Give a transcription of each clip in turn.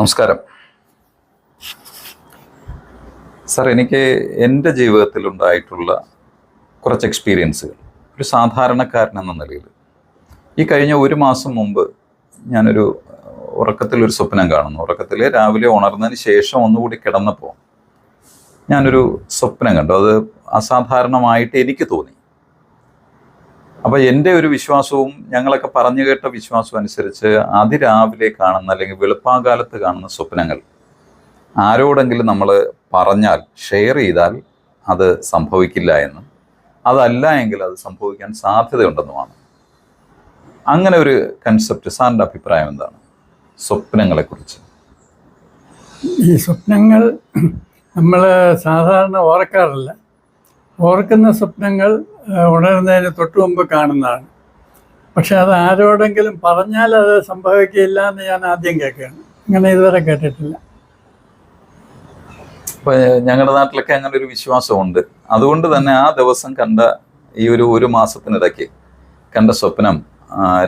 നമസ്കാരം. സാർ എനിക്ക് എന്റെ ജീവിതത്തിൽ ഉണ്ടായിട്ടുള്ള കുറച്ച് എക്സ്പീരിയൻസുകൾ ഒരു സാധാരണക്കാരൻ എന്ന നിലയിൽ. ഈ കഴിഞ്ഞ ഒരു മാസം മുമ്പ് ഞാനൊരു ഉറക്കത്തിൽ ഒരു സ്വപ്നം കാണുന്നു. ഉറക്കത്തിൽ രാവിലെ ഉണർന്നതിന് ശേഷം ഒന്നുകൂടി കിടന്നപ്പോൾ ഞാനൊരു സ്വപ്നം കണ്ടു. അത് അസാധാരണമായിട്ട് എനിക്ക് തോന്നി. അപ്പൊ എന്റെ ഒരു വിശ്വാസവും ഞങ്ങളൊക്കെ പറഞ്ഞു കേട്ട വിശ്വാസവും അനുസരിച്ച് അതിരാവിലെ കാണുന്ന അല്ലെങ്കിൽ വെളുപ്പാകാലത്ത് കാണുന്ന സ്വപ്നങ്ങൾ ആരോടെങ്കിലും നമ്മൾ പറഞ്ഞാൽ ഷെയർ ചെയ്താൽ അത് സംഭവിക്കില്ല എന്നും അതല്ല എങ്കിൽ അത് സംഭവിക്കാൻ സാധ്യതയുണ്ടെന്നുമാണ്. അങ്ങനെ ഒരു കൺസെപ്റ്റ് സാറിന്റെ അഭിപ്രായം എന്താണ്? സ്വപ്നങ്ങളെക്കുറിച്ച്. ഈ സ്വപ്നങ്ങൾ നമ്മൾ സാധാരണ ഓർക്കാറില്ല. ഓർക്കുന്ന സ്വപ്നങ്ങൾ ഉണരുന്നതിന് തൊട്ടു മുമ്പ് കാണുന്നതാണ്. പക്ഷെ അത് ആരോടെങ്കിലും പറഞ്ഞാൽ അത് സംഭവിക്കില്ല എന്ന് ഞാൻ ആദ്യം കേൾക്കുകയാണ്. അങ്ങനെ ഇതുവരെ കേട്ടിട്ടില്ല. ഇപ്പൊ ഞങ്ങളുടെ നാട്ടിലൊക്കെ അങ്ങനെ ഒരു വിശ്വാസമുണ്ട്. അതുകൊണ്ട് തന്നെ ആ ദിവസം കണ്ട ഈ ഒരു ഒരു മാസത്തിനിടയ്ക്ക് കണ്ട സ്വപ്നം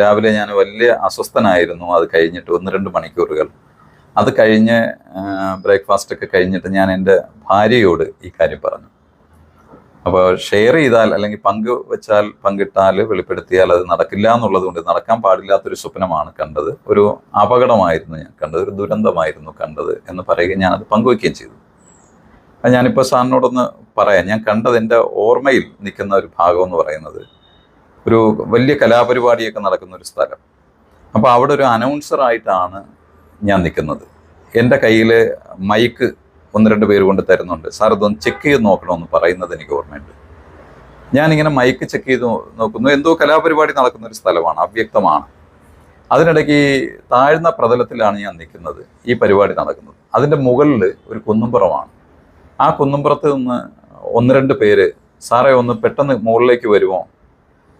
രാവിലെ ഞാൻ വലിയ അസ്വസ്ഥനായിരുന്നു. അത് കഴിഞ്ഞിട്ട് ഒന്ന് രണ്ട് മണിക്കൂറുകൾ. അത് കഴിഞ്ഞ് ബ്രേക്ക്ഫാസ്റ്റ് ഒക്കെ കഴിഞ്ഞിട്ട് ഞാൻ എന്റെ ഭാര്യയോട് ഈ കാര്യം പറഞ്ഞു. അപ്പോൾ ഷെയർ ചെയ്താൽ അല്ലെങ്കിൽ പങ്ക് വെച്ചാൽ പങ്കിട്ടാൽ വെളിപ്പെടുത്തിയാൽ അത് നടക്കില്ല എന്നുള്ളത് കൊണ്ട് നടക്കാൻ പാടില്ലാത്തൊരു സ്വപ്നമാണ് കണ്ടത്. ഒരു അപകടമായിരുന്നു ഞാൻ കണ്ടത് ഒരു ദുരന്തമായിരുന്നു കണ്ടത് എന്ന് പറയുകയും ഞാനത് പങ്കുവയ്ക്കുകയും ചെയ്തു. അത് ഞാനിപ്പോൾ സാറിനോടൊന്ന് പറയാം. ഞാൻ കണ്ടത് എന്റെ ഓർമ്മയിൽ നിൽക്കുന്ന ഒരു ഭാഗം എന്ന് പറയുന്നത് ഒരു വലിയ കലാപരിപാടിയൊക്കെ നടക്കുന്ന ഒരു സ്ഥലം. അപ്പോൾ അവിടെ ഒരു അനൗൺസറായിട്ടാണ് ഞാൻ നിൽക്കുന്നത്. എന്റെ കയ്യിൽ മൈക്ക് ഒന്ന് രണ്ട് പേര് കൊണ്ട് തരുന്നുണ്ട്. സാർ ഇതൊന്ന് ചെക്ക് ചെയ്ത് നോക്കണമെന്ന് പറയുന്നത് എനിക്ക് ഓർമ്മയുണ്ട്. ഞാനിങ്ങനെ മൈക്ക് ചെക്ക് ചെയ്ത് നോക്കുന്നു. എന്തോ കലാപരിപാടി നടക്കുന്ന ഒരു സ്ഥലമാണ് അവ്യക്തമാണ്. അതിനിടയ്ക്ക് ഈ താഴ്ന്ന പ്രതലത്തിലാണ് ഞാൻ നിൽക്കുന്നത് ഈ പരിപാടി നടക്കുന്നത്. അതിന്റെ മുകളിൽ ഒരു കുന്നുംപുറമാണ്. ആ കുന്നുംപുറത്ത് നിന്ന് ഒന്ന് രണ്ട് പേര് സാറേ ഒന്ന് പെട്ടെന്ന് മുകളിലേക്ക് വരുമോ?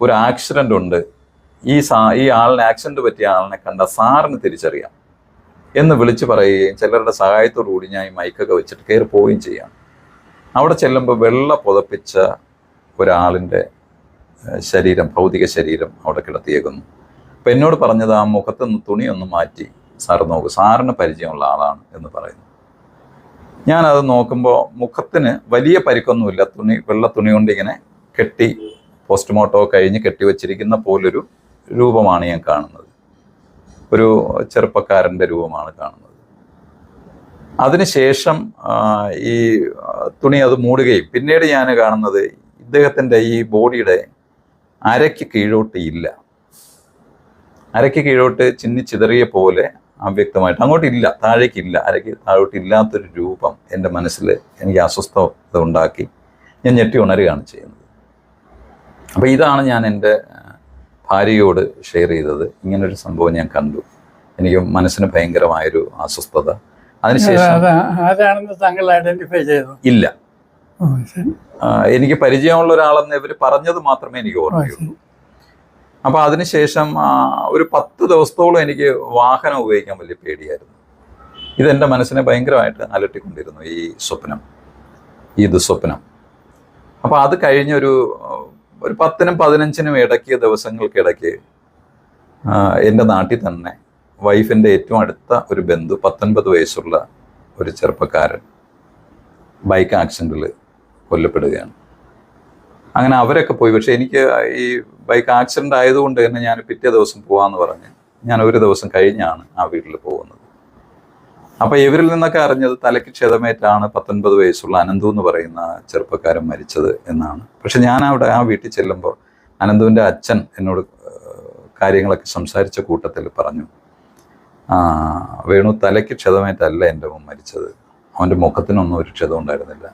ഒരു ആക്സിഡന്റ് ഉണ്ട്. ഈ സാ ഈ ആളിനെ ആക്സിഡന്റ് പറ്റിയ ആളിനെ കണ്ട സാറിന് തിരിച്ചറിയാം. എന്ന് വിളിച്ചു പറയുകയും ചിലരുടെ സഹായത്തോടു കൂടി ഞാൻ ഈ മൈക്കൊക്കെ വെച്ചിട്ട് കയറി പോവുകയും ചെയ്യാം അവിടെ ചെല്ലുമ്പോൾ വെള്ള പുതപ്പിച്ച ഒരാളിന്റെ ശരീരം ഭൗതിക ശരീരം അവിടെ കിടത്തിയേക്കുന്നു. അപ്പം എന്നോട് പറഞ്ഞത് ആ മുഖത്ത് നിന്ന് തുണിയൊന്ന് മാറ്റി സാർ നോക്കും സാറിന് പരിചയമുള്ള ആളാണ് എന്ന് പറയുന്നു. ഞാനത് നോക്കുമ്പോൾ മുഖത്തിന് വലിയ പരിക്കൊന്നുമില്ല. തുണി വെള്ള തുണി കൊണ്ട് ഇങ്ങനെ കെട്ടി പോസ്റ്റ്മോർട്ടം കഴിഞ്ഞ് കെട്ടിവെച്ചിരിക്കുന്ന പോലൊരു രൂപമാണ് ഞാൻ കാണുന്നത്. ഒരു ചെറുപ്പക്കാരന്റെ രൂപമാണ് കാണുന്നത്. അതിനുശേഷം ഈ തുണി അത് മൂടുകയും പിന്നീട് ഞാൻ കാണുന്നത് ഇദ്ദേഹത്തിന്റെ ഈ ബോഡിയുടെ അരയ്ക്ക് കീഴോട്ട് ഇല്ല. അരയ്ക്ക് കീഴോട്ട് ചിന്നി ചിതറിയ പോലെ അവ്യക്തമായിട്ട് അങ്ങോട്ടില്ല താഴേക്കില്ല അരയ്ക്ക് താഴോട്ട് ഇല്ലാത്തൊരു രൂപം എന്റെ മനസ്സിൽ എനിക്ക് അസ്വസ്ഥത ഉണ്ടാക്കി ഞാൻ ഞെട്ടി ഉണരുകയാണ് ചെയ്യുന്നത്. അപ്പോൾ ഇതാണ് ഞാൻ എന്റെ ഭാര്യയോട് ഷെയർ ചെയ്തത്. ഇങ്ങനൊരു സംഭവം ഞാൻ കണ്ടു. എനിക്ക് മനസ്സിന് ഭയങ്കരമായൊരു അസ്വസ്ഥത. അതിനുശേഷം അത് ആരാണെന്ന് താങ്കൾ ഐഡന്റിഫൈ ചെയ്തു? ഇല്ല. എനിക്ക് പരിചയമുള്ള ഒരാളെന്ന് ഇവർ പറഞ്ഞത് മാത്രമേ എനിക്ക് ഓർമ്മയുള്ളൂ. അപ്പൊ അതിനുശേഷം ഒരു പത്ത് ദിവസത്തോളം എനിക്ക് വാഹനം ഉപയോഗിക്കാൻ വലിയ പേടിയായിരുന്നു. ഇതെന്റെ മനസ്സിനെ ഭയങ്കരമായിട്ട് അലട്ടിക്കൊണ്ടിരുന്നു ഈ സ്വപ്നം. ഈ ദുസ്വപ്നം. അപ്പൊ അത് കഴിഞ്ഞൊരു ഒരു പത്തിനും പതിനഞ്ചിനും ഇടയ്ക്ക് ദിവസങ്ങൾക്കിടയ്ക്ക് എന്റെ നാട്ടിൽ തന്നെ വൈഫിന്റെ ഏറ്റവും അടുത്ത ഒരു ബന്ധു പത്തൊൻപത് വയസ്സുള്ള ഒരു ചെറുപ്പക്കാരൻ ബൈക്ക് ആക്സിഡന്റിൽ കൊല്ലപ്പെടുകയാണ്. അങ്ങനെ അവരൊക്കെ പോയി. പക്ഷേ എനിക്ക് ഈ ബൈക്ക് ആക്സിഡന്റ് ആയതുകൊണ്ട് തന്നെ ഞാൻ പിറ്റേ ദിവസം പോകാമെന്ന് പറഞ്ഞ് ഞാൻ ഒരു ദിവസം കഴിഞ്ഞാണ് ആ വീട്ടിൽ പോകുന്നത്. അപ്പൊ ഇവരിൽ നിന്നൊക്കെ അറിഞ്ഞത് തലയ്ക്ക് ക്ഷതമേറ്റാണ് പത്തൊൻപത് വയസ്സുള്ള അനന്തു എന്ന് പറയുന്ന ചെറുപ്പക്കാരൻ മരിച്ചത് എന്നാണ്. പക്ഷെ ഞാൻ അവിടെ ആ വീട്ടിൽ ചെല്ലുമ്പോൾ അനന്തുവിന്റെ അച്ഛൻ എന്നോട് കാര്യങ്ങളൊക്കെ സംസാരിച്ച കൂട്ടത്തിൽ പറഞ്ഞു വേണു തലയ്ക്ക് ക്ഷതമേറ്റല്ല എന്റെ മോൻ മരിച്ചത്. അവന്റെ മുഖത്തിനൊന്നും ഒരു ക്ഷതം ഉണ്ടായിരുന്നില്ല.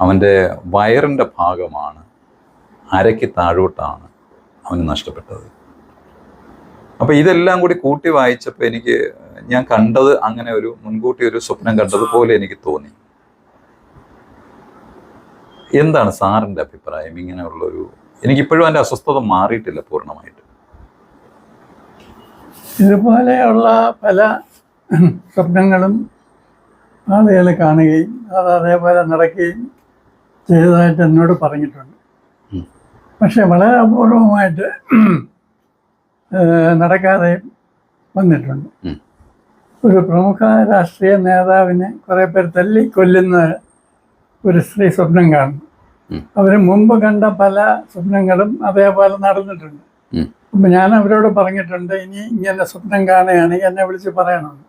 അവന്റെ വയറിന്റെ ഭാഗമാണ് അരയ്ക്ക് താഴോട്ടാണ് അവന് നഷ്ടപ്പെട്ടത്. അപ്പൊ ഇതെല്ലാം കൂടി കൂട്ടി വായിച്ചപ്പോൾ എനിക്ക് ഞാൻ കണ്ടത് അങ്ങനെ ഒരു മുൻകൂട്ടി ഒരു സ്വപ്നം കണ്ടതുപോലെ എനിക്ക് തോന്നി. എന്താണ് സാറിന്റെ അഭിപ്രായം? ഇങ്ങനെയുള്ളൊരു എനിക്കിപ്പോഴും എന്റെ അസ്വസ്ഥത മാറിയിട്ടില്ല പൂർണമായിട്ട്. ഇതുപോലെയുള്ള പല സ്വപ്നങ്ങളും ആളുകൾ കാണുകയും അത് അതേപോലെ നടക്കുകയും ചെയ്തതായിട്ട് എന്നോട് പറഞ്ഞിട്ടുണ്ട്. പക്ഷെ വളരെ അപൂർവമായിട്ട് നടക്കാതെ വന്നിട്ടുണ്ട്. ഒരു പ്രമുഖ രാഷ്ട്രീയ നേതാവിനെ കുറെ പേർ തല്ലി കൊല്ലുന്ന ഒരു സ്ത്രീ സ്വപ്നം കാണുന്നു. ഉം. അവർ മുമ്പ് കണ്ട പല സ്വപ്നങ്ങളും അതേപോലെ നടന്നിട്ടുണ്ട്. അപ്പൊ ഞാൻ അവരോട് പറഞ്ഞിട്ടുണ്ട് ഇനി ഇങ്ങനെ സ്വപ്നം കാണുകയാണെങ്കിൽ എന്നെ വിളിച്ച് പറയണമെന്ന്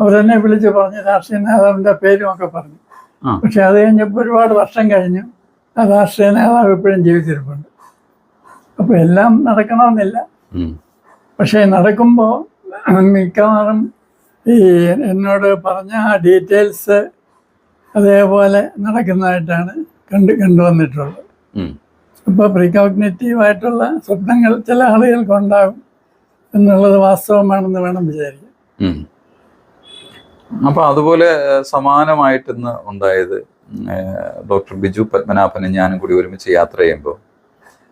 അവരെന്നെ വിളിച്ച് പറഞ്ഞ് രാഷ്ട്രീയ നേതാവിന്റെ പേരും ഒക്കെ പറഞ്ഞു. പക്ഷെ അത് കഴിഞ്ഞപ്പോൾ ഒരുപാട് വർഷം കഴിഞ്ഞു. ആ രാഷ്ട്രീയ നേതാവ് ഇപ്പോഴും ജീവിച്ചിരിപ്പുണ്ട്. അപ്പോൾ എല്ലാം നടക്കണമെന്നില്ല. പക്ഷേ നടക്കുമ്പോൾ മിക്കവാറും ഈ എന്നോട് പറഞ്ഞ ആ ഡീറ്റെയിൽസ് അതേപോലെ നടക്കുന്നതായിട്ടാണ് കണ്ട് കണ്ടുവന്നിട്ടുള്ളത്. അപ്പോൾ പ്രീകോഗ്നേറ്റീവായിട്ടുള്ള സ്വപ്നങ്ങൾ ചില ആളുകൾക്ക് ഉണ്ടാകും എന്നുള്ളത് വാസ്തവമാണെന്ന് വേണം വിചാരിക്കാം അപ്പോൾ അപ്പൊ അതുപോലെ സമാനമായിട്ടിന്ന് സമാനമായിട്ട് ഇന്ന് ഉണ്ടായത് ഡോക്ടർ ബിജു പത്മനാഭനും ഞാനും കൂടി ഒരുമിച്ച് യാത്ര ചെയ്യുമ്പോൾ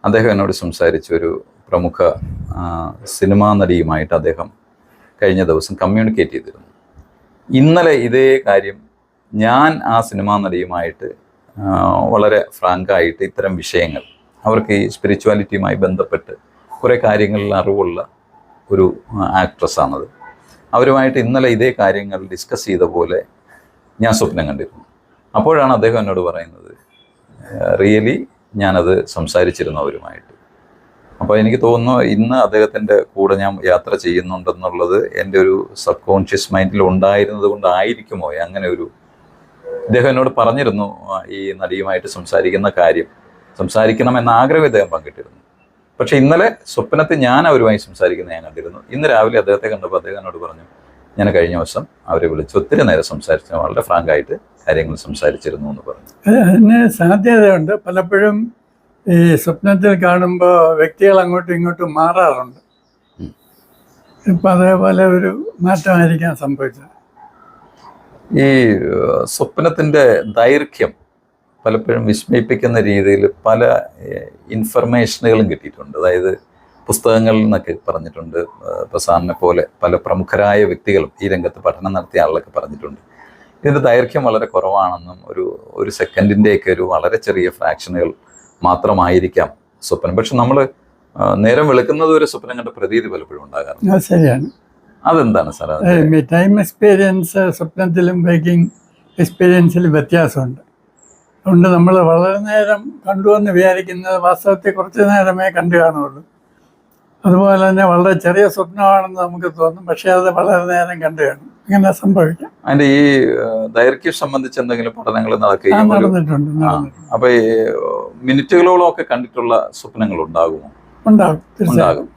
അദ്ദേഹം എന്നോട് സംസാരിച്ച ഒരു പ്രമുഖ സിനിമാ നടിയുമായിട്ട് അദ്ദേഹം കഴിഞ്ഞ ദിവസം കമ്മ്യൂണിക്കേറ്റ് ചെയ്തിരുന്നു. ഇന്നലെ ഇതേ കാര്യം ഞാൻ ആ സിനിമാ നടിയുമായിട്ട് വളരെ ഫ്രാങ്കായിട്ട് ഇത്തരം വിഷയങ്ങൾ അവർക്ക് ഈ സ്പിരിച്വാലിറ്റിയുമായി ബന്ധപ്പെട്ട് കുറേ കാര്യങ്ങളിൽ അറിവുള്ള ഒരു ആക്ട്രസ്സാണത് അവരുമായിട്ട് ഇന്നലെ ഇതേ കാര്യങ്ങൾ ഡിസ്കസ് ചെയ്ത പോലെ ഞാൻ സ്വപ്നം കണ്ടിരുന്നു. അപ്പോഴാണ് അദ്ദേഹം എന്നോട് പറയുന്നത് റിയലി ഞാനത് സംസാരിച്ചിരുന്നു അവരുമായിട്ട് അപ്പോൾ എനിക്ക് തോന്നുന്നു ഇന്ന് അദ്ദേഹത്തിന്റെ കൂടെ ഞാൻ യാത്ര ചെയ്യുന്നുണ്ടെന്നുള്ളത് എന്റെ ഒരു സബ് കോൺഷ്യസ് മൈൻഡിൽ ഉണ്ടായിരുന്നത് കൊണ്ടായിരിക്കുമോ? അങ്ങനെ ഒരു ഇദ്ദേഹം എന്നോട് പറഞ്ഞിരുന്നു ഈ നടിയുമായിട്ട് സംസാരിക്കുന്ന കാര്യം. സംസാരിക്കണം എന്ന ആഗ്രഹം ഇദ്ദേഹം പങ്കിട്ടിരുന്നു. പക്ഷെ ഇന്നലെ സ്വപ്നത്തിൽ ഞാൻ അവരുമായി സംസാരിക്കുന്നത് ഞാൻ കണ്ടിരുന്നു. ഇന്ന് രാവിലെ അദ്ദേഹത്തെ കണ്ടപ്പോൾ അദ്ദേഹം എന്നോട് പറഞ്ഞു ഞാൻ കഴിഞ്ഞ ദിവസം അവരെ വിളിച്ച് ഒത്തിരി നേരം സംസാരിച്ചു വളരെ ഫ്രാങ്കായിട്ട് കാര്യങ്ങൾ സംസാരിച്ചിരുന്നു എന്ന് പറഞ്ഞു. അത് അതിന് സാധ്യതയുണ്ട്. പലപ്പോഴും ഈ സ്വപ്നത്തിൽ കാണുമ്പോൾ വ്യക്തികൾ അങ്ങോട്ടും ഇങ്ങോട്ടും മാറാറുണ്ട്. ഇപ്പം അതേപോലെ ഒരു മാറ്റമായിരിക്കാൻ സംഭവിച്ചത്. ഈ സ്വപ്നത്തിന്റെ ദൈർഘ്യം പലപ്പോഴും വിസ്മയിപ്പിക്കുന്ന രീതിയിൽ പല ഇൻഫർമേഷനുകളും കിട്ടിയിട്ടുണ്ട്. അതായത് പുസ്തകങ്ങളിൽ നിന്നൊക്കെ പറഞ്ഞിട്ടുണ്ട്. ഇപ്പോൾ സാറിനെ പോലെ പല പ്രമുഖരായ വ്യക്തികളും ഈ രംഗത്ത് പഠനം നടത്തിയ ആളുകളൊക്കെ പറഞ്ഞിട്ടുണ്ട്. ഇതിന്റെ ദൈർഘ്യം വളരെ കുറവാണെന്നും ഒരു ഒരു സെക്കൻഡിന്റെയൊക്കെ ഒരു വളരെ ചെറിയ ഫ്രാക്ഷനുകൾ മാത്രമായിരിക്കാം സ്വപ്നം. പക്ഷെ നമ്മൾ നേരം വെളുക്കുന്നത് ഒരു സ്വപ്നം കണ്ട പ്രതീതി പലപ്പോഴും ഉണ്ടാകാറുണ്ട്. ശരിയാണ്. അതെന്താണ് സാർ ടൈം എക്സ്പീരിയൻസ് സ്വപ്നത്തിലും ബൈക്കിംഗ് എക്സ്പീരിയൻസിലും വ്യത്യാസമുണ്ട്. അതുകൊണ്ട് നമ്മൾ വളരെ നേരം കണ്ടു എന്ന് വിചാരിക്കുന്നത് വാസ്തവത്തിൽ കുറച്ച് നേരമേ കണ്ടു കാണുള്ളൂ. അതുപോലെ തന്നെ വളരെ ചെറിയ സ്വപ്നമാണെന്ന് നമുക്ക് തോന്നും പക്ഷേ അത് വളരെ നേരം കണ്ടു കാണും. അങ്ങനെ സംഭവിക്കാം. അതിന്റെ ഈ ദൈർഘ്യം സംബന്ധിച്ച് എന്തെങ്കിലും പഠനങ്ങൾ നടക്കുകയും അപ്പൊ ഈ മിനിറ്റുകളോളം ഒക്കെ കണ്ടിട്ടുള്ള സ്വപ്നങ്ങൾ ഉണ്ടാകുമോ? ഉണ്ടാകും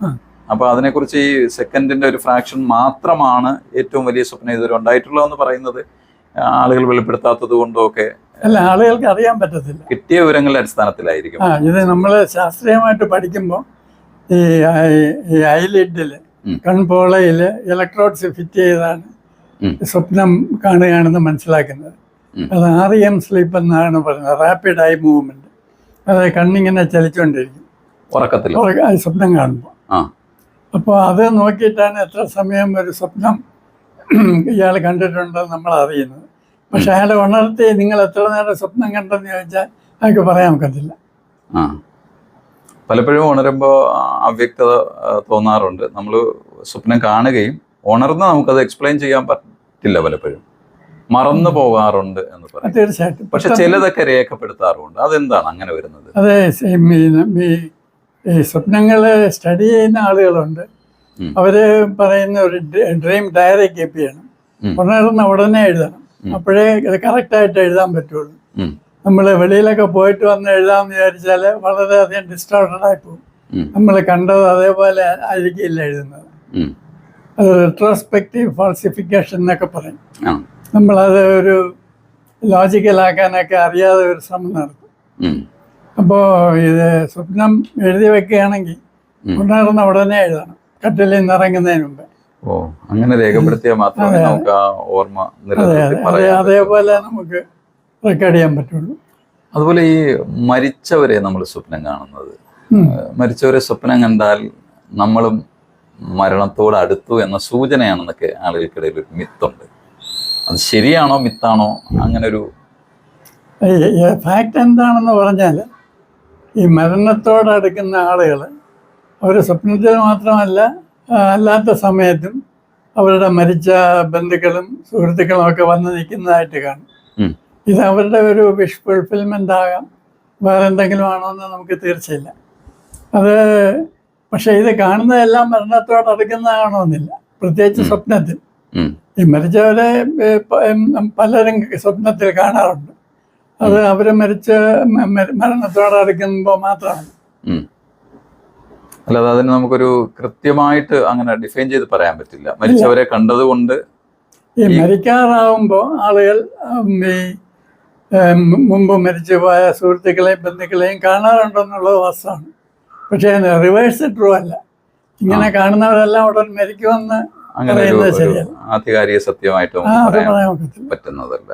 അപ്പൊ അതിനെക്കുറിച്ച് ഈ സെക്കൻഡിന്റെ ഒരു ഫ്രാക്ഷൻ മാത്രമാണ് ഏറ്റവും വലിയ സ്വപ്നം ഇതുവരെ ഉണ്ടായിട്ടുള്ളതെന്ന് പറയുന്നത്. ആളുകൾ വെളിപ്പെടുത്താത്തത് കൊണ്ടോ ഒക്കെ അല്ല ആളുകൾക്ക് അറിയാൻ പറ്റത്തില്ല. കിട്ടിയ വിവരങ്ങളുടെ അടിസ്ഥാനത്തിലായിരിക്കും. ആ ഇത് നമ്മൾ ശാസ്ത്രീയമായിട്ട് പഠിക്കുമ്പോൾ ഈ ഐലിഡിൽ കൺപോളയിൽ ഇലക്ട്രോഡ്സ് ഫിറ്റ് ചെയ്താണ്. സ്വപ്നം കാണുകയാണെന്ന് മനസ്സിലാക്കുന്നത്. അത് ആർ എം സ്ലീപ്പ് എന്നാണ് പറയുന്നത്. റാപ്പിഡ് ഐ മൂവ്മെന്റ് അതായത് കണ്ണിങ്ങനെ ചലിച്ചുകൊണ്ടിരിക്കും ഉറക്കത്തിൽ സ്വപ്നം കാണുമ്പോൾ അപ്പോൾ അത് നോക്കിയിട്ടാണ് എത്ര സമയം ഒരു സ്വപ്നം ഇയാൾ കണ്ടിട്ടുണ്ടെന്ന് നമ്മൾ അറിയുന്നത് പക്ഷെ അയാളെ ഉണർത്തി നിങ്ങൾ എത്ര നേരം സ്വപ്നം കണ്ടെന്ന് ചോദിച്ചാൽ അയാൾക്ക് പറയാൻ പറ്റത്തില്ല പലപ്പോഴും ഉണരുമ്പോൾ അവ്യക്തത തോന്നാറുണ്ട്. നമ്മൾ സ്വപ്നം കാണുകയും ഉണർന്ന് നമുക്കത് എക്സ്പ്ലെയിൻ ചെയ്യാൻ പറ്റില്ല പലപ്പോഴും. മറന്നു പോകാറുണ്ട് എന്ന് പറയാം. തീർച്ചയായിട്ടും. പക്ഷെ ചിലതൊക്കെ രേഖപ്പെടുത്താറുണ്ട്. അതെന്താണ് അങ്ങനെ വരുന്നത്? അതെ ഈ സ്വപ്നങ്ങൾ സ്റ്റഡി ചെയ്യുന്ന ആളുകളുണ്ട്. അവർ പറയുന്ന ഒരു ഡ്രീം ഡയറി കീപ്പ് ചെയ്യണം. ഉണർന്ന ഉടനെ എഴുതണം. അപ്പോഴേ ഇത് കറക്റ്റായിട്ട് എഴുതാൻ പറ്റുള്ളൂ. നമ്മൾ വെളിയിലൊക്കെ പോയിട്ട് വന്ന് എഴുതാമെന്ന് വിചാരിച്ചാൽ വളരെയധികം ആയി പോകും. നമ്മൾ കണ്ടത് അതേപോലെ ആയിരിക്കില്ല എഴുതുന്നത്. റെട്രോസ്പെക്റ്റീവ് ഫാൾസിഫിക്കേഷൻ എന്നൊക്കെ പറയും. നമ്മളത് ഒരു ലോജിക്കലാക്കാനൊക്കെ അറിയാതെ ഒരു ശ്രമം നടത്തും. അപ്പോൾ ഇത് സ്വപ്നം എഴുതി വെക്കുകയാണെങ്കിൽ. ഉണർന്ന ഉടനെ എഴുതണം. കട്ടിലിൽ നിന്ന് ഇറങ്ങുന്നതിന് മുമ്പേ. ഓ അങ്ങനെ രേഖപ്പെടുത്തിയാൽ മാത്രമേ. നമുക്ക് ആ ഓർമ്മ. അതേപോലെ നമുക്ക് റെക്കോർഡ് ചെയ്യാൻ പറ്റുള്ളൂ. അതുപോലെ ഈ മരിച്ചവരെ നമ്മൾ സ്വപ്നം കാണുന്നത്. മരിച്ചവരെ സ്വപ്നം കണ്ടാൽ നമ്മളും മരണത്തോട് അടുത്തു എന്ന സൂചനയാണെന്നൊക്കെ ആളുകൾക്കിടയിൽ ഒരു മിത്തുണ്ട് അത് ശരിയാണോ മിത്താണോ അങ്ങനെ ഒരു ഫാക്റ്റ് എന്താണെന്ന് പറഞ്ഞാൽ ഈ മരണത്തോട് അടുക്കുന്ന ആളുകൾ അവർ സ്വപ്നത്തിൽ മാത്രമല്ല അല്ലാത്ത സമയത്തും അവരുടെ മരിച്ച ബന്ധുക്കളും സുഹൃത്തുക്കളും ഒക്കെ വന്ന് നിൽക്കുന്നതായിട്ട് കാണും. ഇത് അവരുടെ ഒരു വിഷ് ഫുൾഫിൽമെന്റ് ആകാം. വേറെ എന്തെങ്കിലും ആണോ എന്ന് നമുക്ക് തീർച്ചയില്ല. അത് പക്ഷെ ഇത് കാണുന്നതെല്ലാം മരണത്തോട് അടുക്കുന്നതാണോന്നില്ല. പ്രത്യേകിച്ച്. സ്വപ്നത്തിൽ. ഈ മരിച്ചവരെ പലരും സ്വപ്നത്തിൽ കാണാറുണ്ട്. അത് അവർ മരിച്ച മരണത്തോട് അടുക്കുമ്പോൾ മാത്രമാണ്. അല്ലാതെ അതിന് നമുക്കൊരു കൃത്യമായിട്ട് അങ്ങനെ ഡിഫൈൻ ചെയ്ത് പറയാൻ പറ്റില്ല. മരിച്ചവരെ കണ്ടതുകൊണ്ട് ഈ മരിക്കാറാവുമ്പോൾ ആളുകൾ ഈ മുമ്പ് മരിച്ചു പോയ സുഹൃത്തുക്കളെയും ബന്ധുക്കളെയും കാണാറുണ്ടെന്നുള്ളത് വാസ്തവമാണ് പക്ഷേ റിവേഴ്സ് ട്രൂ അല്ല. ഇങ്ങനെ കാണുന്നവരെല്ലാം ഉടൻ മരിക്കുമെന്ന് അങ്ങനെ ഒരു. ആധികാരിക സത്യമായിട്ട് പറയാൻ പറ്റുന്നതല്ല.